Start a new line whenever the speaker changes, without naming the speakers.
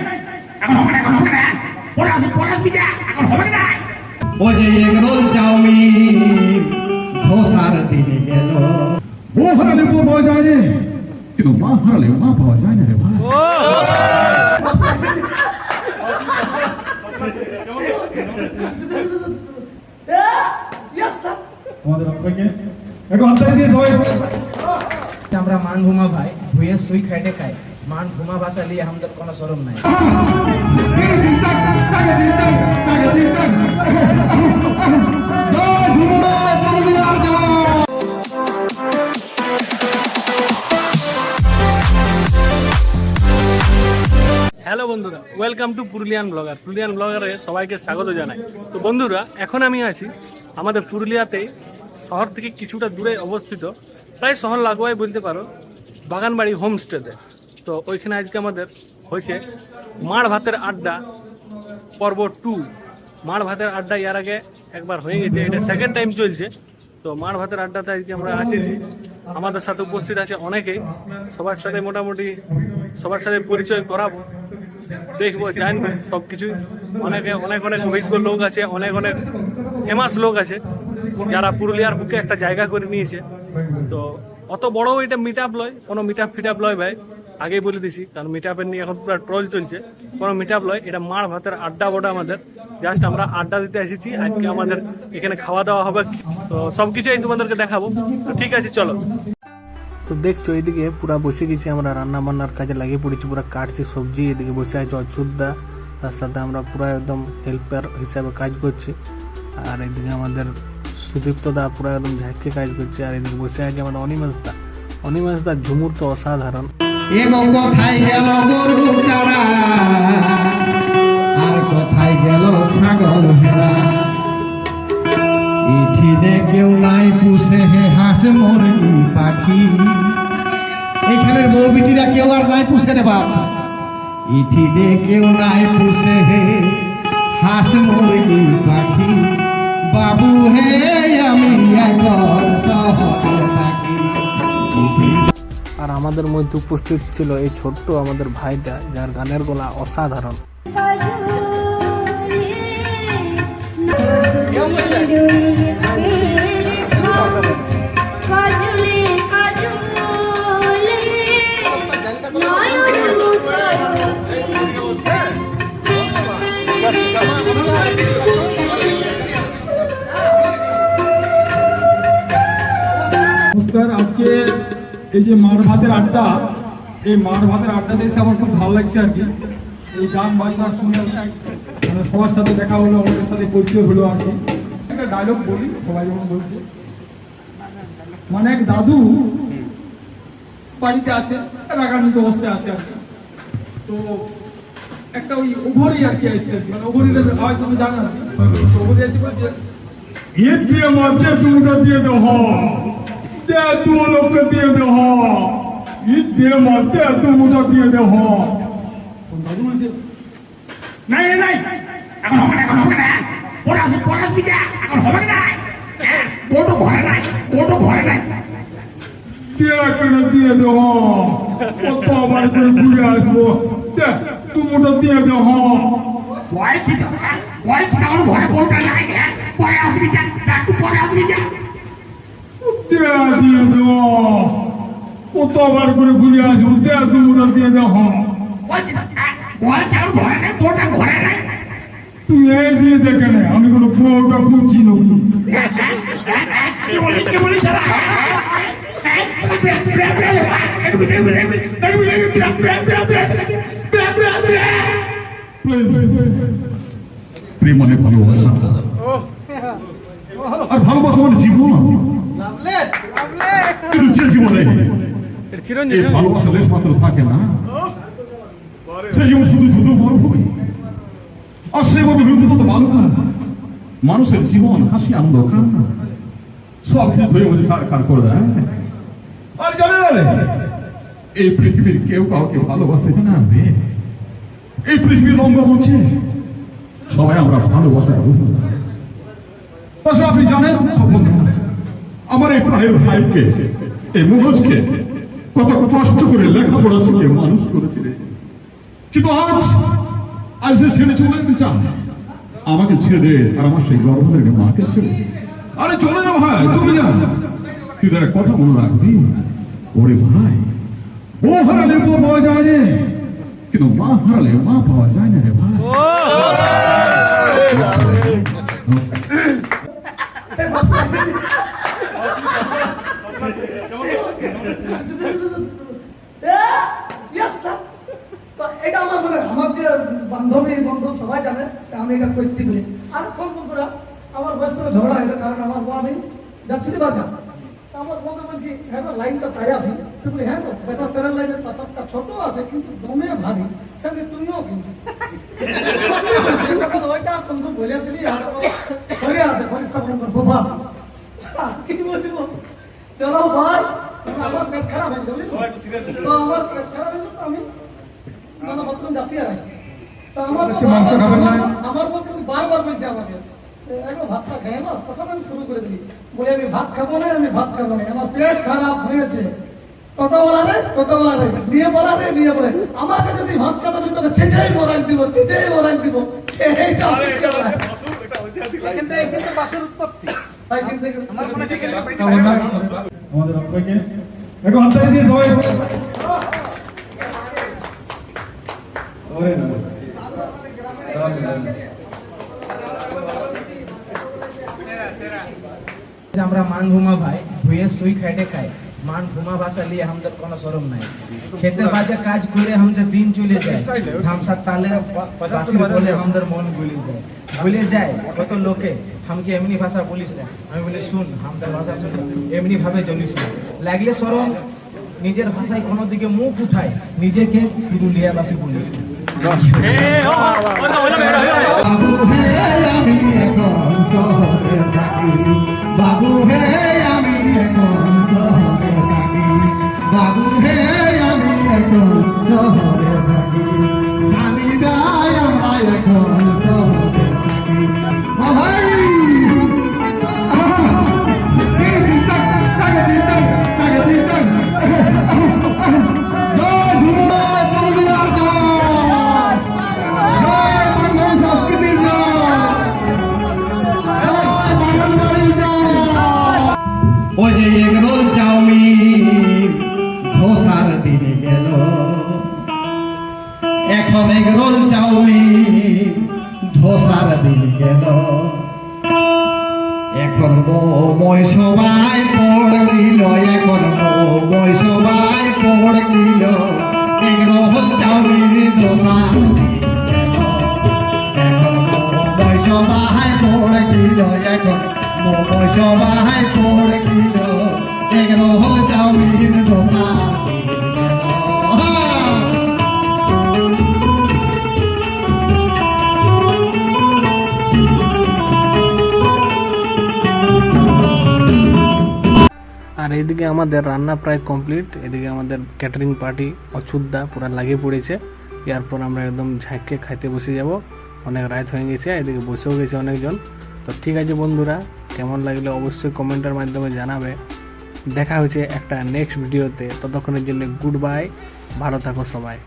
নাই এখন হবে না এখন হবে না পরে আসবি পরে আসবি যা এখন হবে না
ও যে এগরোল চাউমিন ধোসার দিনে গেল
ও হারালে ও পাওয়া যায় রে কিন্তু মা হারালে মা পাওয়া যায় না রে ভাই আমাদের আপনাকে একটু হাত তালি দিয়ে সবাই
আমরা মান ঘুমা ভাই ভুয়ে সুই খাইটে খাই মান ঘুমা ভাষা লিয়ে আমাদের কোনো শরম নাই।
হ্যালো বন্ধুরা। Welcome to Purulian blogger Purulian ব্লগারে সবাইকে স্বাগত জানাই। তো বন্ধুরা, এখন আমি আছি আমাদের পুরুলিয়াতেই শহর থেকে কিছুটা দূরে অবস্থিত। প্রায় শহর লাগোয়াই বলতে পারো। বাগানবাড়ি হোমস্টেতে তো ওইখানে আজকে আমাদের হয়েছে মাড় ভাতের আড্ডা পর্ব টু। মাড় ভাতের আড্ডা এর আগে একবার হয়ে গেছে, এটা সেকেন্ড টাইম চলছে। তো মাড় ভাতের আড্ডাতে আজকে আমরা আসেছি আমাদের সাথে উপস্থিত আছে অনেকেই সবার সাথে মোটামুটি সবার সাথে পরিচয় করাবো, দেখব, জানবে সব কিছু অনেকে, অনেক অনেক অভিজ্ঞ লোক আছে, অনেক অনেক ফেমাস লোক আছে, যারা পুরুলিয়ার বুকে একটা জায়গা করে নিয়েছে। তো অত বড় এটা মিট আপ লয়, কোনো মিট আপ ফিট আপ লয় ভাই। আগেই বলে দিছি, কারণ মিট আপের নিয়ে এখন পুরো ট্রল চলছে। কোনো মিট আপ লয়, এটা মার ভাতের আড্ডা বড় আমাদের। জাস্ট আমরা আড্ডা দিতে এসেছি, আজকে আমাদের এখানে খাওয়া দাওয়া হবে। তো সব কিছুই তোমাদেরকে দেখাবো। তো ঠিক আছে, চলো। তো দেখছ, এইদিকে পুরা বসে গেছি আমরা রান্না বান্নার কাজে লাগিয়ে পড়েছি, পুরা কাটছি সবজি, এদিকে বসে আছে অচ্যুতদা। তার সাথে আমরা পুরা একদম হেল্পার হিসাবে কাজ করছি। আর এদিকে আমাদের সুদীপ্ত দা পুরা একদম ঝাঁকে কাজ করছে আর এদিকে বসে আছে আমাদের অনিমেষ দা। অনিমেষ দা ঝুমুর তো অসাধারণ।
কোথায় গেল গরু আর কোথায় গেল ছাগল ইঠিনে কেউ নাই, পুষে হে হাঁস মুরগি পাখি। এখানের বউ বিটিরা কেউ আর নাই, পুষে রে বাপ। ইঠিনে কেউ নাই, পুষে হে হাঁস মুরগি পাখি। বাবু হে
আর আমাদের মধ্যে উপস্থিত ছিল এই ছোট্ট আমাদের ভাইটা যার গানের গলা অসাধারণ।
কাজলে
এই যে মার ভাতের আড্ডা এই মার ভাতের আড্ডা এসে আমার খুব ভালো লাগছে আর কি। এই গান বাজনা শুনছি মানে সবার সাথে দেখা হলো আমাদের সাথে পরিচয় হলো আর কি। একটা ডায়লগ বলি সবাই যখন বলছে। মানে এক দাদু বাড়িতে আছে রাগান্বিত অবস্থায় আছে আর কি। তো একটা ওই ওভরি আর কি আসছে মানে ওভরিটা হয়তো তুমি জানো না। তো ওভরি এসে বলছে ঈদ দিয়ে হ দে তু দিয়ে দে হ ঈদ দিয়ে তুমিটা দিয়ে দে হ তো দাদু বলছে
নাই নাই। এখন হবে না এখন হবে না। পরে আসবি যা এখন হবে না। ওটো ঘরে নাই ওটো ঘরে নাই।
দিয়ে কেন দিয়ে দে হ কত আবার করে ঘুরে আসব? দে তুমিটা দিয়ে দে হ
বলছি তো হ্যাঁ? বলছি তো আমার ঘরে বউটা নাই হ্যাঁ? পরে আসবি যা একটু পরে আসবি যা
দিয়ে দে হ কত আবার করে ঘুরে আসব দিয়ে দে হ
বলছি তো? বলছি আমার ঘরে ঘরে নাই
তুই এই দিয়ে দেখে নে আমি কোনো বউটা খুঁজছি
ব্রে।
প্রেম মানে ভালোবাসা আর ভালোবাসা মানে জীবন কিন্তু যে জীবনে। এই ভালোবাসা লেশ মাত্র থাকে না। যেমন শুধু ধুধু মরুভূমি আর বালুকা মানুষের জীবন হাসি আনন্দ কান্না। সব কিছু ধরে মধ্যে চার করে দেয় আর জানে না রে, এই পৃথিবীর কেউ কাউকে ভালোবাসতে জানাবে এই পৃথিবীর রঙ্গমঞ্চে সবাই আমরা ভালোবাসার অভিনয় আপনি জানেন? সব বন্ধুরা, আমার এই প্রাণের ভাইকে এই মুখোজকে কত কষ্ট করে লেখাপড়া শিখে মানুষ করেছে রে কিন্তু আজ আজ সে ছেড়ে চলে যেতে চান আমাকে ছেড়ে আর আমার সেই গর্ভধারী মাকে ছেড়ে আরে চলে না ভাই চলে যা। তুই তার কথা মনে রাখবি ওরে ভাই ও হারালে বউ পাওয়া যায় রে। কিন্তু মা হারালে মা পাওয়া যায় না রে ভাই।
এটা আমার মানে আমার যে বান্ধবী বন্ধু সবাই জানে আমি এটা করছি বলে আর কোন বন্ধুরা আমার বয়স সঙ্গে ঝগড়া হয়েছে কারণ আমার বউ আমি যাচ্ছি বাজার আমার বউকে বলছি হ্যাঁ লাইনটা তাই আছে তো বলি হ্যাঁ দেখো প্যারেল লাইনের পাথরটা ছোট আছে কিন্তু দমে ভারী সঙ্গে তুমিও কিন্তু ওইটা বন্ধু বলে দিলি আর আছে পরীক্ষা বন্ধু গোপা আছে কি বলব? চলো ভাই। আমার পেট খারাপ হয়ে গেছে তো? তো আমার পেট খারাপ হয়ে গেছে আমি মানে বাথরুম যাচ্ছি আর আসছি তো আমার বউ আমার- আমার বউ বারবার বলছে আমাকে একবার ভাতটা খেয়ে না? তখন আমি শুরু করে দিলি। বলে আমি ভাত খাব না আমি ভাত খাব না। আমার পেট খারাপ হয়েছে। টোটোওয়ালা রে টোটোওয়ালা রে। নিয়ে বলা রে নিয়ে বলে। আমাকে যদি ভাত খাতে বলি তোকে চেঁচেই মরাই দিব চেঁচেই মরাই দিব। এইটা কিন্তু আমার মনে
আমাদের অক্ষয়কে একটু হাততালি দিয়ে সবাই ওরে না।
যে আমরা মান ঘুমা ভাই ভুয়ে সুই খাইটে খাই। মান ঘুমা ভাষা লিয়ে আমাদের কোনো শরম নাই। খেতে বাজে কাজ করে আমাদের দিন চলে যায়। ধামসা তালে বলে আমাদের মন গুলি যায়। ভুলে যায় কত লোকে। আমাকে এমনি ভাষা বলিস না আমি বলি শুন আমাদের ভাষা শুন এমনি ভাবে চলিস না লাগলে সরম নিজের ভাষায় কোনো দিকে মুখ উঠায় নিজেকে পুরুলিয়াবাসী বলিস
বাবু হে বাবু হে ওই যে এগরোল চাউমিন, ধোসার দিনে গেল। এখন এগরোল চাউমিন, ধোসার দিনে গেল। এখন মই সবাই পড় দিল এখন
এইদিকে আমাদের রান্না প্রায় কমপ্লিট এদিকে আমাদের ক্যাটারিং পার্টি অচুদ্দা পুরো লাগিয়ে পড়েছে। এরপর আমরা একদম ঝাঁককে খাইতে বসে যাব। অনেক রাত হয়ে গেছে, এদিকে বসেও গেছে অনেকজন। তো ঠিক আছে বন্ধুরা, কেমন লাগলে অবশ্যই কমেন্টের মাধ্যমে জানাবে। দেখা হচ্ছে একটা নেক্সট ভিডিওতে ততক্ষণের জন্য গুড বাই ভালো থাকো সবাই।